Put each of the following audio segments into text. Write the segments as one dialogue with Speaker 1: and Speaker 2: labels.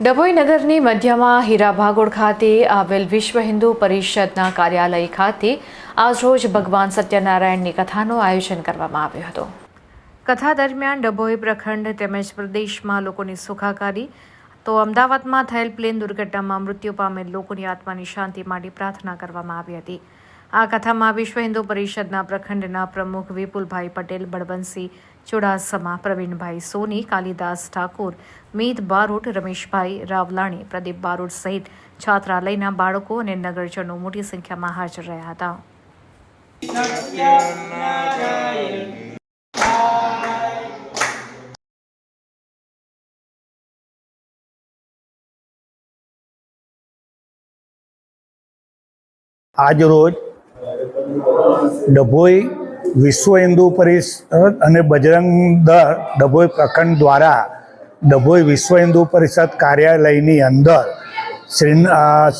Speaker 1: ડભોઈ નગરની મધ્યમાં હીરા ભાગોળ ખાતે આવેલ વિશ્વ હિન્દુ પરિષદના કાર્યાલય ખાતે આજરોજ ભગવાન સત્યનારાયણની કથાનું આયોજન કરવામાં આવ્યું હતું. કથા દરમિયાન ડભોઈ પ્રખંડ તેમજ પ્રદેશમાં લોકોની સુખાકારી તો અમદાવાદમાં થયેલ પ્લેન દુર્ઘટનામાં મૃત્યુ પામેલ લોકોની આત્માની શાંતિ માટે પ્રાર્થના કરવામાં આવી હતી. આ કથામાં વિશ્વ હિન્દુ પરિષદના પ્રખંડના પ્રમુખ વિપુલભાઈ પટેલ, બળવંતસિંહ ચુડાસમા, પ્રવીણભાઈ સોની, કાલિદાસ ઠાકુર, મીત બારોટ, રમેશભાઈ રાવલાણી, પ્રદીપ બારોટ સહિત છાત્રાલયના બાળકો અને નગરજનો મોટી સંખ્યામાં હાજર રહ્યા હતા.
Speaker 2: આજ રોજ ડભોઈ વિશ્વ હિન્દુ પરિષદ અને બજરંગ દળ ડભોઈ પ્રખંડ દ્વારા ડભોઈ વિશ્વ હિન્દુ પરિષદ કાર્યાલયની અંદર શ્રી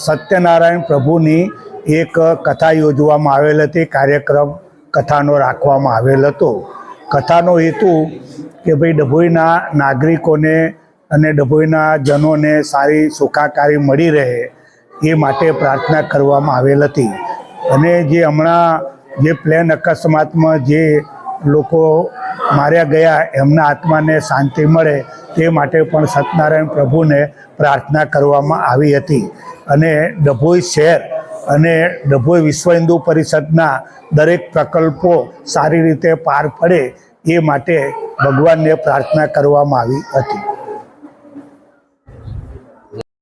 Speaker 2: સત્યનારાયણ પ્રભુની એક કથા યોજવામાં આવેલ હતી. કાર્યક્રમ કથાનો રાખવામાં આવેલ હતો. કથાનો હેતુ કે ભાઈ ડભોઈના નાગરિકોને અને ડભોઈના જનોને સારી સુખાકારી મળી રહે એ માટે પ્રાર્થના કરવામાં આવેલ હતી. અને જે હમણાં જે પ્લેન અકસ્માતમાં જે લોકો માર્યા ગયા, એમના આત્માને શાંતિ મળે તે માટે પણ સત્યનારાયણ પ્રભુને પ્રાર્થના કરવામાં આવી હતી. અને ડભોઈ શહેર અને ડભોઈ વિશ્વ હિન્દુ પરિષદના દરેક પ્રકલ્પો સારી રીતે પાર પડે એ માટે ભગવાનને પ્રાર્થના કરવામાં આવી હતી.